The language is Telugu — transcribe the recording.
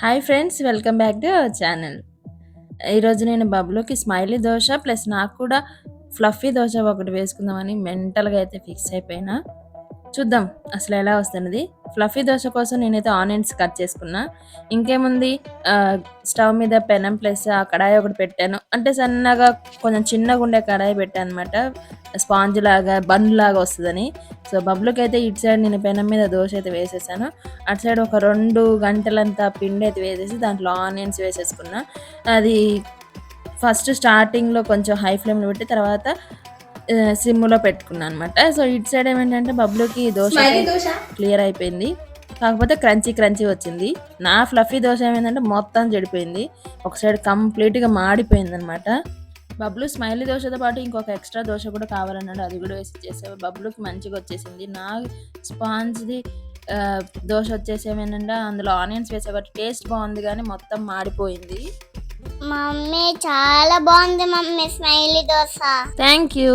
Hi friends welcome back to our channel. ఈరోజు నేను బబ్లోకి స్మైలీ దోశ ప్లస్ నాకు కూడా ఫ్లఫీ దోశ ఒకటి వేసుకుందామని మెంటల్గా అయితే ఫిక్స్ అయిపోయినా. చూద్దాం అసలు ఎలా వస్తున్నది. ఫ్లఫీ దోశ కోసం నేనైతే ఆనియన్స్ కట్ చేసుకున్నా. ఇంకేముంది? స్టవ్ మీద పెనం ప్లస్ ఆ కడాయి ఒకటి పెట్టాను. అంటే సన్నగా కొంచెం చిన్నగా ఉండే కడాయి పెట్టాను అనమాట స్పాంజ్ లాగా బన్ లాగా వస్తుందని. సో బబ్లుకి అయితే ఇటు సైడ్ నేను పెనం మీద దోశ అయితే వేసేసాను. అటు సైడ్ ఒక రెండు గంటలంతా పిండి అయితే వేసేసి దాంట్లో ఆనియన్స్ వేసేసుకున్నా. అది ఫస్ట్ స్టార్టింగ్లో కొంచెం హై ఫ్లేమ్లో పెట్టి తర్వాత సిమ్లో పెట్టుకున్నాను అనమాట సో ఇటు సైడ్ ఏమేంటంటే బబ్లుకి దోశ క్లియర్ అయిపోయింది. కాకపోతే క్రంచీ క్రంచీ వచ్చింది. నా ఫ్లఫీ దోశ ఏమైందంటే మొత్తం చెడిపోయింది. ఒక సైడ్ కంప్లీట్గా మాడిపోయింది అనమాట బబ్లు స్మైలీ దోశతో పాటు ఇంకొక ఎక్స్ట్రా దోశ కూడా కావాలన్నాడు. అది కూడా వేసి చేసావు బబ్లుకి మంచిగా వచ్చేసింది. నా స్పాంజ్ది దోశ వచ్చేసి ఏమైందంటే అందులో ఆనియన్స్ వేసే బట్టి టేస్ట్ బాగుంది కానీ మొత్తం మాడిపోయింది. మమ్మీ చాలా బాగుంది mummy smiley dosa. Thank you